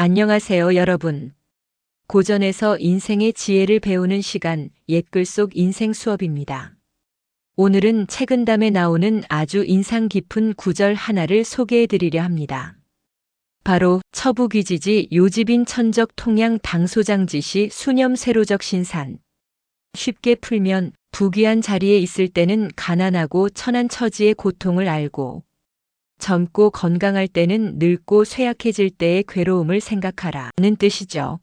안녕하세요, 여러분. 고전에서 인생의 지혜를 배우는 시간, 옛글 속 인생 수업입니다. 오늘은 책은담에 나오는 아주 인상 깊은 구절 하나를 소개해 드리려 합니다. 바로 처부귀지지 요집인 천적 통양 당소장지시 수념 세로적 신산. 쉽게 풀면 부귀한 자리에 있을 때는 가난하고 천한 처지의 고통을 알고 젊고 건강할 때는 늙고 쇠약해질 때의 괴로움을 생각하라 는 뜻이죠.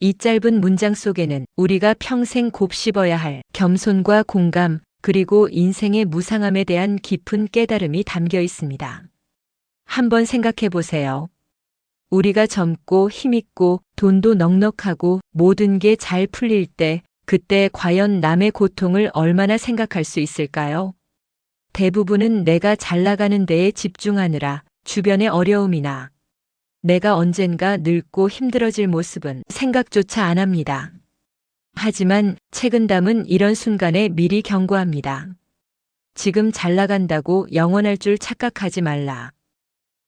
이 짧은 문장 속에는 우리가 평생 곱씹어야 할 겸손과 공감, 그리고 인생의 무상함에 대한 깊은 깨달음이 담겨 있습니다. 한번 생각해 보세요. 우리가 젊고 힘있고 돈도 넉넉하고 모든 게 잘 풀릴 때 그때 과연 남의 고통을 얼마나 생각할 수 있을까요? 대부분은 내가 잘 나가는 데에 집중하느라 주변의 어려움이나 내가 언젠가 늙고 힘들어질 모습은 생각조차 안 합니다. 하지만 책은담은 이런 순간에 미리 경고합니다. 지금 잘 나간다고 영원할 줄 착각하지 말라.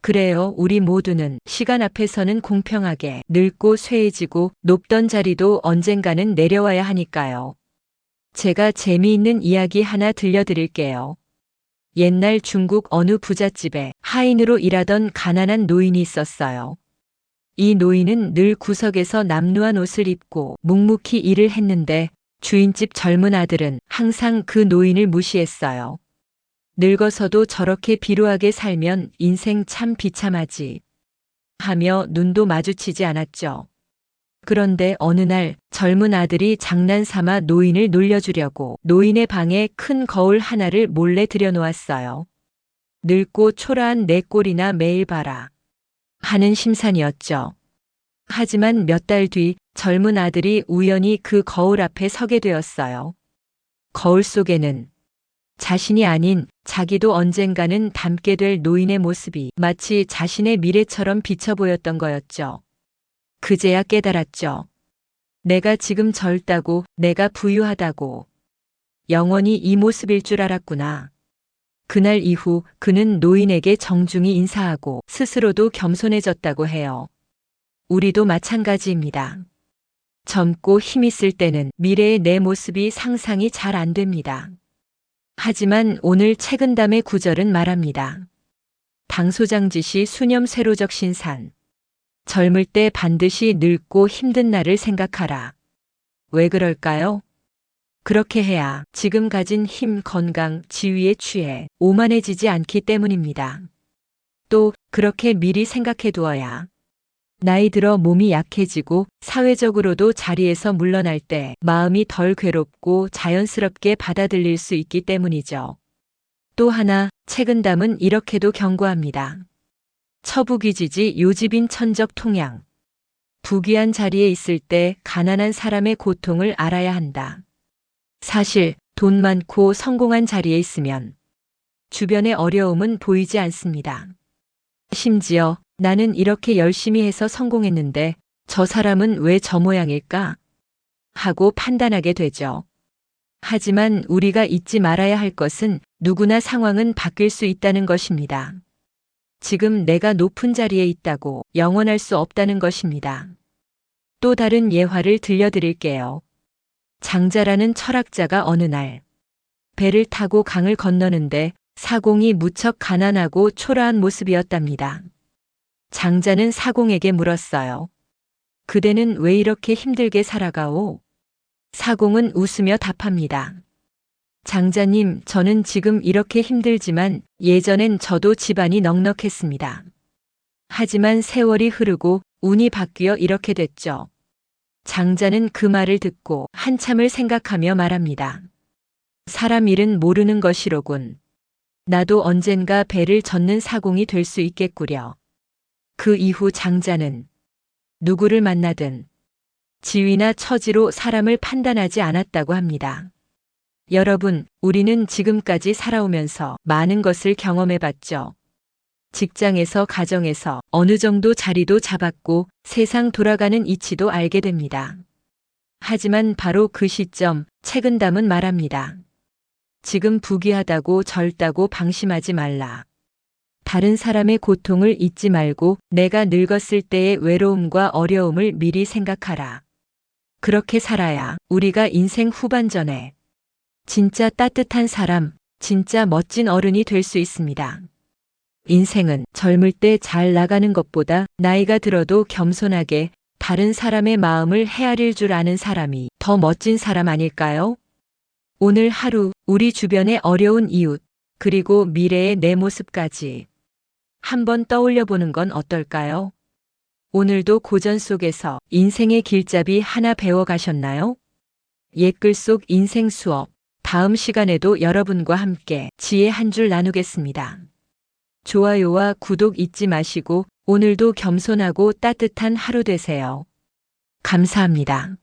그래요, 우리 모두는 시간 앞에서는 공평하게 늙고 쇠해지고 높던 자리도 언젠가는 내려와야 하니까요. 제가 재미있는 이야기 하나 들려드릴게요. 옛날 중국 어느 부잣집에 하인으로 일하던 가난한 노인이 있었어요. 이 노인은 늘 구석에서 남루한 옷을 입고 묵묵히 일을 했는데 주인집 젊은 아들은 항상 그 노인을 무시했어요. 늙어서도 저렇게 비루하게 살면 인생 참 비참하지. 하며 눈도 마주치지 않았죠. 그런데 어느 날 젊은 아들이 장난삼아 노인을 놀려주려고 노인의 방에 큰 거울 하나를 몰래 들여놓았어요. 늙고 초라한 내 꼴이나 매일 봐라. 하는 심산이었죠. 하지만 몇 달 뒤 젊은 아들이 우연히 그 거울 앞에 서게 되었어요. 거울 속에는 자신이 아닌 자기도 언젠가는 닮게 될 노인의 모습이 마치 자신의 미래처럼 비쳐 보였던 거였죠. 그제야 깨달았죠. 내가 지금 젊다고, 내가 부유하다고. 영원히 이 모습일 줄 알았구나. 그날 이후 그는 노인에게 정중히 인사하고 스스로도 겸손해졌다고 해요. 우리도 마찬가지입니다. 젊고 힘있을 때는 미래의 내 모습이 상상이 잘 안 됩니다. 하지만 오늘 책은담의 구절은 말합니다. 당소장지시 수념 세로적 신산. 젊을 때 반드시 늙고 힘든 날을 생각하라. 왜 그럴까요? 그렇게 해야 지금 가진 힘, 건강, 지위에 취해 오만해지지 않기 때문입니다. 또 그렇게 미리 생각해 두어야 나이 들어 몸이 약해지고 사회적으로도 자리에서 물러날 때 마음이 덜 괴롭고 자연스럽게 받아들일 수 있기 때문이죠. 또 하나 책은담은 이렇게도 경고합니다. 처부귀지지 요집인 천적 통양. 부귀한 자리에 있을 때 가난한 사람의 고통을 알아야 한다. 사실 돈 많고 성공한 자리에 있으면 주변의 어려움은 보이지 않습니다. 심지어 나는 이렇게 열심히 해서 성공했는데 저 사람은 왜 저 모양일까? 하고 판단하게 되죠. 하지만 우리가 잊지 말아야 할 것은 누구나 상황은 바뀔 수 있다는 것입니다. 지금 내가 높은 자리에 있다고 영원할 수 없다는 것입니다. 또 다른 예화를 들려드릴게요. 장자라는 철학자가 어느 날 배를 타고 강을 건너는데 사공이 무척 가난하고 초라한 모습이었답니다. 장자는 사공에게 물었어요. 그대는 왜 이렇게 힘들게 살아가오? 사공은 웃으며 답합니다. 장자님, 저는 지금 이렇게 힘들지만 예전엔 저도 집안이 넉넉했습니다. 하지만 세월이 흐르고 운이 바뀌어 이렇게 됐죠. 장자는 그 말을 듣고 한참을 생각하며 말합니다. 사람 일은 모르는 것이로군. 나도 언젠가 배를 젓는 사공이 될 수 있겠구려. 그 이후 장자는 누구를 만나든 지위나 처지로 사람을 판단하지 않았다고 합니다. 여러분, 우리는 지금까지 살아오면서 많은 것을 경험해 봤죠. 직장에서 가정에서 어느 정도 자리도 잡았고 세상 돌아가는 이치도 알게 됩니다. 하지만 바로 그 시점 책은담은 말합니다. 지금 부귀하다고 젊다고 방심하지 말라. 다른 사람의 고통을 잊지 말고 내가 늙었을 때의 외로움과 어려움을 미리 생각하라. 그렇게 살아야 우리가 인생 후반전에 진짜 따뜻한 사람, 진짜 멋진 어른이 될 수 있습니다. 인생은 젊을 때 잘 나가는 것보다 나이가 들어도 겸손하게 다른 사람의 마음을 헤아릴 줄 아는 사람이 더 멋진 사람 아닐까요? 오늘 하루 우리 주변의 어려운 이웃, 그리고 미래의 내 모습까지 한번 떠올려 보는 건 어떨까요? 오늘도 고전 속에서 인생의 길잡이 하나 배워 가셨나요? 옛글 속 인생 수업. 다음 시간에도 여러분과 함께 지혜 한 줄 나누겠습니다. 좋아요와 구독 잊지 마시고 오늘도 겸손하고 따뜻한 하루 되세요. 감사합니다.